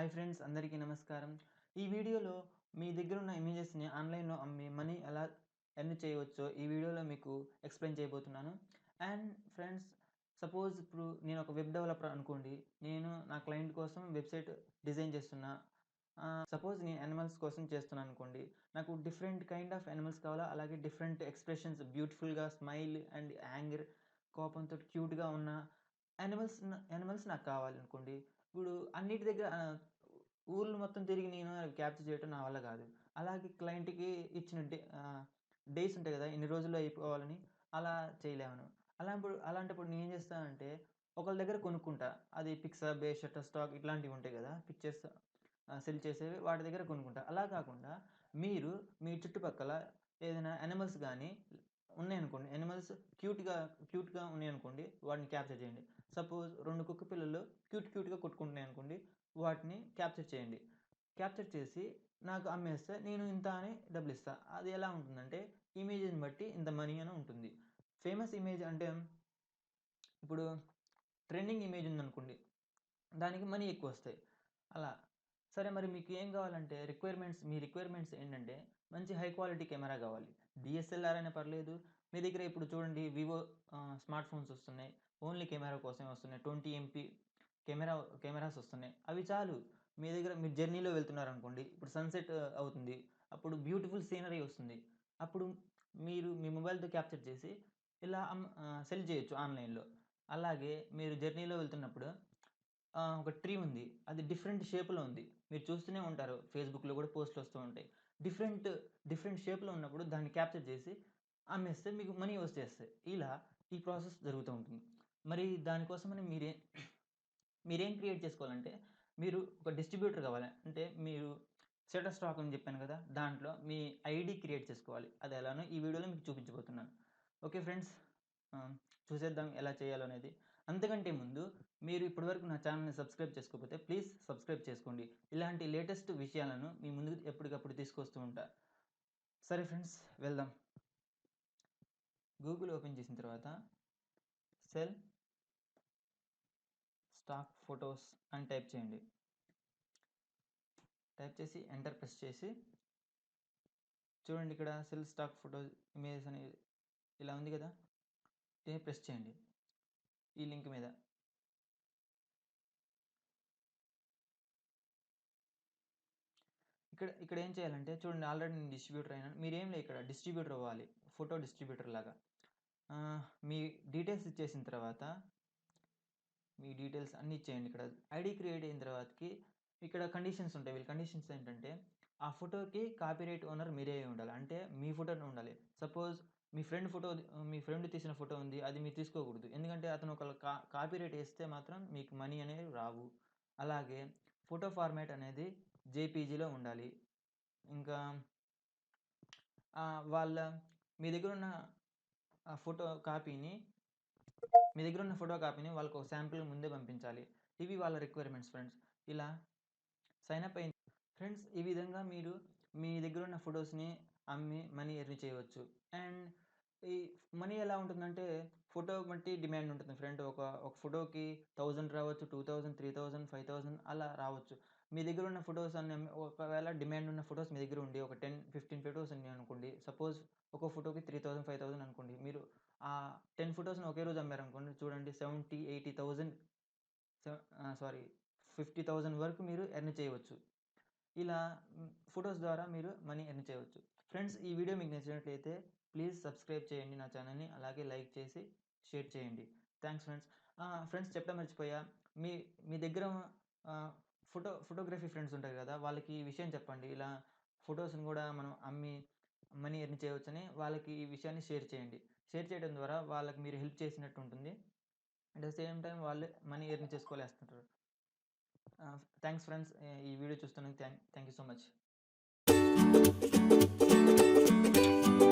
Hi friends అందరికీ నమస్కారం. ఈ వీడియోలో మీ దగ్గరున్న ఇమేజెస్‌ని ఆన్‌లైన్‌లో అమ్మి మనీ ఎలా ఎర్న్ చేయవచ్చో ఈ వీడియోలో మీకు ఎక్స్‌ప్లెయిన్ చేయబోతున్నాను. అండ్ ఫ్రెండ్స్ సపోజ్ ఇప్పుడు నేను ఒక వెబ్ డెవలపర్ అనుకోండి. నేను నా క్లయింట్ కోసం వెబ్‌సైట్ డిజైన్ చేస్తున్నా. సపోజ్ నేను యానిమల్స్ కోసం చేస్తున్నాననుకోండి. నాకు డిఫరెంట్ కైండ్ ఆఫ్ యానిమల్స్ కావాలా, అలాగే డిఫరెంట్ ఎక్స్‌ప్రెషన్స్ బ్యూటిఫుల్‌గా స్మైల్ అండ్ యాంగర్ కోపంతో క్యూట్‌గా ఉన్న యానిమల్స్ యానిమల్స్ నాకు కావాలనుకోండి. ఇప్పుడు అన్నిటి దగ్గర ఊర్లు మొత్తం తిరిగి నేను క్యాప్చర్ చేయటం నా వల్ల కాదు. అలాగే క్లయింట్‌కి ఇచ్చిన డే డేస్ ఉంటాయి కదా! ఇన్ని రోజుల్లో అయిపోవాలని అలా చేయలేమను అలాంప్పుడు అలాంటప్పుడు ఏం చేస్తానంటే ఒకళ్ళ దగ్గర కొనుక్కుంటా. అది పిక్సాబే, షట్టర్‌స్టాక్ ఇట్లాంటివి ఉంటాయి కదా! పిక్చర్స్ సెల్ చేసేవి వాటి దగ్గర కొనుక్కుంటా. అలా కాకుండా మీరు మీ చుట్టుపక్కల ఏదైనా యానిమల్స్ కానీ ఉన్నాయి ఉన్నాయనుకోండి. యానిమల్స్ క్యూట్‌గా క్యూట్‌గా ఉన్నాయనుకోండి. వాటిని క్యాప్చర్ చేయండి. సపోజ్ రెండు కుక్క పిల్లలు క్యూట్ క్యూట్‌గా కొట్టుకుంటున్నాయి అనుకోండి వాటిని క్యాప్చర్ చేయండి. క్యాప్చర్ చేసి నాకు అమ్మేస్తే నేను ఇంత అని డబ్బులిస్తా. అది ఎలా ఉంటుందంటే ఇమేజ్‌ని బట్టి ఇంత మనీ అని ఉంటుంది. ఫేమస్ ఇమేజ్ అంటే ఇప్పుడు ట్రెండింగ్ ఇమేజ్ ఉందనుకోండి. దానికి మనీ ఎక్కువ వస్తాయి అలా. సరే మరి మీకు ఏం కావాలంటే రిక్వైర్మెంట్స్ మీ రిక్వైర్మెంట్స్ ఏంటంటే మంచి హై క్వాలిటీ కెమెరా కావాలి. డీఎస్ఎల్ఆర్ అయినా పర్లేదు. మీ దగ్గర ఇప్పుడు చూడండి వివో స్మార్ట్ ఫోన్స్ వస్తున్నాయి. ఓన్లీ కెమెరా కోసమే వస్తున్నాయి. 20 ఎంపీ కెమెరా కెమెరాస్ వస్తున్నాయి. అవి చాలు. మీ దగ్గర మీరు జర్నీలో వెళ్తున్నారనుకోండి. ఇప్పుడు సన్‌సెట్ అవుతుంది. అప్పుడు బ్యూటిఫుల్ సీనరీ వస్తుంది. అప్పుడు మీరు మీ మొబైల్‌తో క్యాప్చర్ చేసి ఇలా సెల్ చేయొచ్చు ఆన్‌లైన్‌లో. అలాగే మీరు జర్నీలో వెళ్తున్నప్పుడు ఒక ట్రీ ఉంది. అది డిఫరెంట్ షేప్‌లో ఉంది. మీరు చూస్తూనే ఉంటారు. ఫేస్‌బుక్‌లో కూడా పోస్ట్‌లు వస్తూ ఉంటాయి. డిఫరెంట్ డిఫరెంట్ షేప్‌లో ఉన్నప్పుడు దాన్ని క్యాప్చర్ చేసి అమ్మేస్తే మీకు మనీ వచ్చేస్తాయి. ఇలా ఈ ప్రాసెస్ జరుగుతూ ఉంటుంది. మరి దానికోసమని మీరే మీరేం క్రియేట్ చేసుకోవాలంటే మీరు ఒక డిస్ట్రిబ్యూటర్ కావాలి. అంటే మీరు షట్టర్‌స్టాక్ అని చెప్పాను కదా! దాంట్లో మీ ఐడి క్రియేట్ చేసుకోవాలి. అది ఎలానో ఈ వీడియోలో మీకు చూపించబోతున్నాను. Okay friends. చూసేద్దాం ఎలా చేయాలో అనేది. అంతకంటే ముందు మీరు ఇప్పటివరకు నా ఛానల్ని సబ్స్క్రైబ్ చేసుకోకపోతే ప్లీజ్ సబ్స్క్రైబ్ చేసుకోండి. ఇలాంటి లేటెస్ట్ విషయాలను మీ ముందు ఎప్పటికప్పుడు తీసుకొస్తూ ఉంటా. సరే ఫ్రెండ్స్ వెళ్దాం. గూగుల్ ఓపెన్ చేసిన తర్వాత సెల్ స్టాక్ ఫొటోస్ అని టైప్ చేయండి. టైప్ చేసి ఎంటర్ ప్రెస్ చేసి చూడండి ఇక్కడ సెల్ స్టాక్ ఫొటోస్ ఇమేజెస్ అని ఇలా ఉంది కదా! దీన్ని ప్రెస్ చేయండి. ఈ లింక్ మీద. ఇక్కడ ఇక్కడ ఏం చేయాలంటే చూడండి ఆల్రెడీ నేను డిస్ట్రిబ్యూటర్ అయినాను. మీరేం లేదు ఇక్కడ డిస్ట్రిబ్యూటర్ అవ్వాలి. ఫోటో డిస్ట్రిబ్యూటర్ లాగా. మీ డీటెయిల్స్ ఇచ్చేసిన తర్వాత మీ డీటెయిల్స్ అన్నీ ఇచ్చేయండి ఇక్కడ. ఐడి క్రియేట్ అయిన తర్వాతకి ఇక్కడ కండిషన్స్ ఉంటాయి. వీళ్ళ కండిషన్స్ ఏంటంటే ఆ ఫోటోకి కాపీరైట్ ఓనర్ మీరే ఉండాలి. అంటే మీ ఫోటోనే ఉండాలి. సపోజ్ మీ ఫ్రెండ్ ఫోటో మీ ఫ్రెండ్ తీసిన ఫోటో ఉంది. అది మీరు తీసుకోకూడదు. ఎందుకంటే అతను ఒక కా కాపీరైట్ వేస్తే మాత్రం మీకు మనీ అనేవి రావు. అలాగే ఫోటో ఫార్మాట్ అనేది జేపీజీలో ఉండాలి. ఇంకా వాళ్ళ మీ దగ్గర ఉన్న ఫోటో కాపీని మీ దగ్గర ఉన్న ఫోటో కాపీని వాళ్ళకు ఒక శాంపిల్ ముందే పంపించాలి. ఇవి వాళ్ళ రిక్వైర్మెంట్స్ ఫ్రెండ్స్. ఇలా సైన్ అప్ అయింది ఫ్రెండ్స్ ఈ విధంగా మీరు మీ దగ్గరున్న ఫొటోస్ని అమ్మి మనీ ఎర్న్ చేయవచ్చు. అండ్ ఈ మనీ ఎలా ఉంటుందంటే ఫోటో బట్టి డిమాండ్ ఉంటుంది ఫ్రెండ్. ఒక ఒక ఫోటోకి థౌజండ్ రావచ్చు, 2000, 3000, 5000 అలా రావచ్చు. మీ దగ్గర ఉన్న ఫొటోస్ అన్ని ఒకవేళ డిమాండ్ ఉన్న ఫొటోస్ మీ దగ్గర ఉండి ఒక టెన్ ఫిఫ్టీన్ ఫొటోస్ ఉన్నాయి అనుకోండి సపోజ్ ఒక ఫోటోకి 3000, 5000 అనుకోండి. మీరు ఆ 10 ఫోటోస్‌ని ఒకే రోజు అమ్మారనుకోండి చూడండి 70, 80000 సె ఆహ్, సారీ 50000 వరకు మీరు ఎర్న్ చేయవచ్చు. ఇలా ఫొటోస్ ద్వారా మీరు మనీ ఎర్న్ చేయవచ్చు. ఫ్రెండ్స్ ఈ వీడియో మీకు నచ్చినట్లయితే ప్లీజ్ సబ్స్క్రైబ్ చేయండి నా ఛానల్ని అలాగే లైక్ చేసి షేర్ చేయండి. Thanks friends. ఫ్రెండ్స్ చెప్పడం మర్చిపోయా. మీ మీ దగ్గర ఫోటో ఫోటోగ్రఫీ ఫ్రెండ్స్ ఉంటారు కదా! వాళ్ళకి ఈ విషయం చెప్పండి. ఇలా ఫొటోస్ని కూడా మనం అమ్మి మనీ ఎర్న్ చేయవచ్చని వాళ్ళకి ఈ విషయాన్ని షేర్ చేయండి. షేర్ చేయడం ద్వారా వాళ్ళకి మీరు హెల్ప్ చేసినట్టు ఉంటుంది. అట్ ద సేమ్ టైం వాళ్ళు మనీ ఎర్న్ చేసుకోలేస్తుంటారు. Thanks friends. ఈ video చూస్తున్నందుకు thank thank you so much. Thank you.